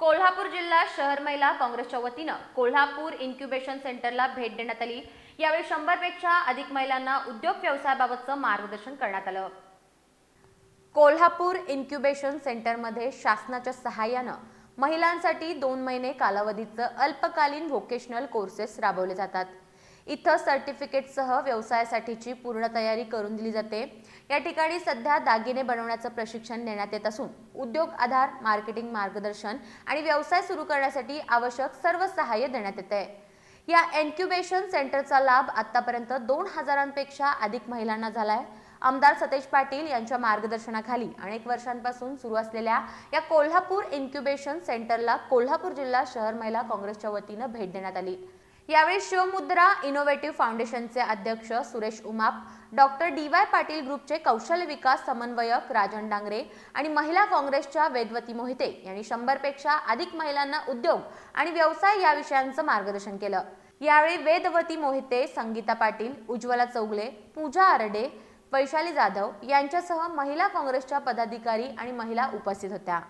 कोल्हापूर जिल्हा शहर महिला काँग्रेसच्या वतीनं कोल्हापूर इन्क्युबेशन सेंटरला भेट देण्यात आली. यावेळी शंभरपेक्षा अधिक महिलांना उद्योग व्यवसायाबाबतचं मार्गदर्शन करण्यात आलं. कोल्हापूर इन्क्युबेशन सेंटरमध्ये शासनाच्या सहाय्यानं महिलांसाठी दोन महिने कालावधीचं अल्पकालीन व्होकेशनल कोर्सेस राबवले जातात. इथं सर्टिफिकेटसह व्यवसायासाठीची पूर्ण तयारी करून दिली जाते. या ठिकाणी सध्या दागिने बनवण्याचं प्रशिक्षण देण्यात येत असून उद्योग आधार मार्केटिंग मार्गदर्शन आणि व्यवसाय सुरू करण्यासाठी आवश्यक सर्व सहाय्य देण्यात येत आहे. या एन्क्युबेशन सेंटरचा लाभ आतापर्यंत दोन हजारांपेक्षा अधिक महिलांना झालाय. आमदार सतेज पाटील यांच्या मार्गदर्शनाखाली अनेक वर्षांपासून सुरू असलेल्या या कोल्हापूर इन्क्युबेशन सेंटरला कोल्हापूर जिल्हा शहर महिला काँग्रेसच्या वतीनं भेट देण्यात आली. यावेळी शिवमुद्रा इनोव्हेटिव्ह फाउंडेशनचे अध्यक्ष Suresh Umap doctor D Y Patil ग्रुपचे कौशल्य विकास समन्वयक राजन डांगरे आणि महिला काँग्रेसच्या वेदवती मोहिते यांनी शंभरपेक्षा अधिक महिलांना उद्योग आणि व्यवसाय या विषयांचं मार्गदर्शन केलं. यावेळी वेदवती मोहिते संगीता पाटील उज्ज्वला चौगले पूजा आरडे वैशाली जाधव यांच्यासह महिला काँग्रेसच्या पदाधिकारी आणि महिला उपस्थित होत्या.